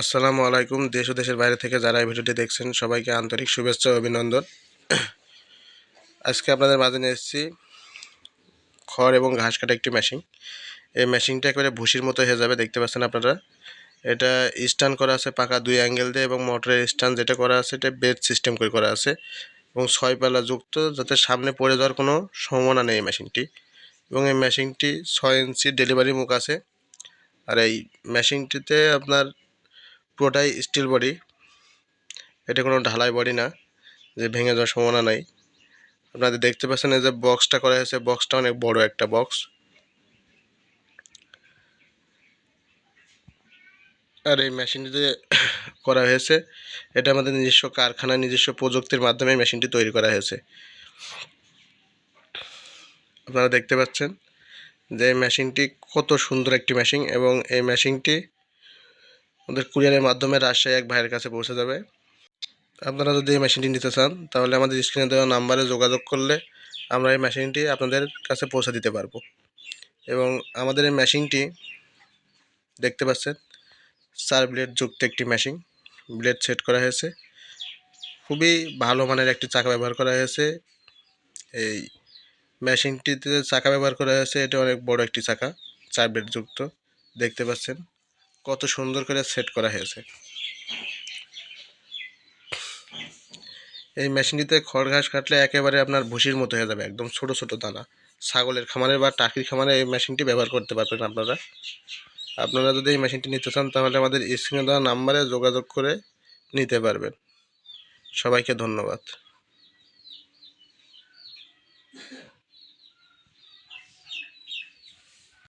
আসসালামু আলাইকুম, দেশ ও দেশের বাইরে থেকে যারা এই ভিডিওটি দেখছেন, সবাইকে আন্তরিক শুভেচ্ছা ও অভিনন্দন। আজকে আপনাদের মাঝে নিয়ে এসেছি খড় এবং ঘাস কাটা একটি মেশিন এই মেশিনটা একেবারে ভুসির মতো হয়ে যাবে, দেখতে পাচ্ছেন আপনারা। এটা স্ট্যান্ড করা আছে পাকা দুই অ্যাঙ্গেল দিয়ে এবং মোটরের স্ট্যান্ড যেটা করা আছে, এটা বেড সিস্টেম করে করা আছে এবং ছয় পাল্লা যুক্ত, যাতে সামনে পড়ে যাওয়ার কোনো সম্ভাবনা নেই এই মেশিনটি এবং এই মেশিনটি ছয় ইঞ্চি ডেলিভারি মুখ আছে। আর এই মেশিনটিতে আপনার পুরোটাই স্টিল বডি এটা কোনো ঢালাই বডি না, যে ভেঙে যাওয়ার সম্ভাবনা নাই। আপনাদের দেখতে পাচ্ছেন, এই যে বক্সটা করা হয়েছে বক্সটা অনেক বড় একটা বক্স আর এই মেশিনটি যে করা হয়েছে, এটা আমাদের নিজস্ব কারখানা নিজস্ব প্রযুক্তির মাধ্যমে মেশিনটি তৈরি করা হয়েছে। আপনারা দেখতে পাচ্ছেন যে এই মেশিনটি কত সুন্দর একটি মেশিন এবং এই মেশিনটি আমাদের কুরিয়ারের মাধ্যমে রাজশাহী এক ভাইয়ের কাছে পৌঁছে যাবে। আপনারা যদি এই মেশিনটি নিতে চান, তাহলে আমাদের স্ক্রিনে দেওয়া নাম্বারে যোগাযোগ করলে আমরা এই মেশিনটি আপনাদের কাছে পৌঁছে দিতে পারব। এবং আমাদের এই মেশিনটি দেখতে পাচ্ছেন চার ব্লেড যুক্ত একটি মেশিন ব্লেড সেট করা হয়েছে। খুবই ভালো মানের একটি চাকা ব্যবহার করা হয়েছে। এই মেশিনটিতে চাকা ব্যবহার করা হয়েছে, এটা অনেক বড় একটি চাকা চার ব্লেড যুক্ত, দেখতে পাচ্ছেন। কত সুন্দর করে সেট করা হয়েছে। এই মেশিনটিতে খড় ঘাস কাটলে একেবারে আপনার ভুসির মতো হয়ে যাবে, একদম ছোট ছোট দানা। ছাগলের খামারে বা টাকির খামারে এই মেশিনটি ব্যবহার করতে পারবেন আপনারা। আপনারা যদি এই মেশিনটি নিতে চান, তাহলে আমাদের স্ক্রিনে দেওয়া নাম্বারে যোগাযোগ করে নিতে পারবেন। সবাইকে ধন্যবাদ।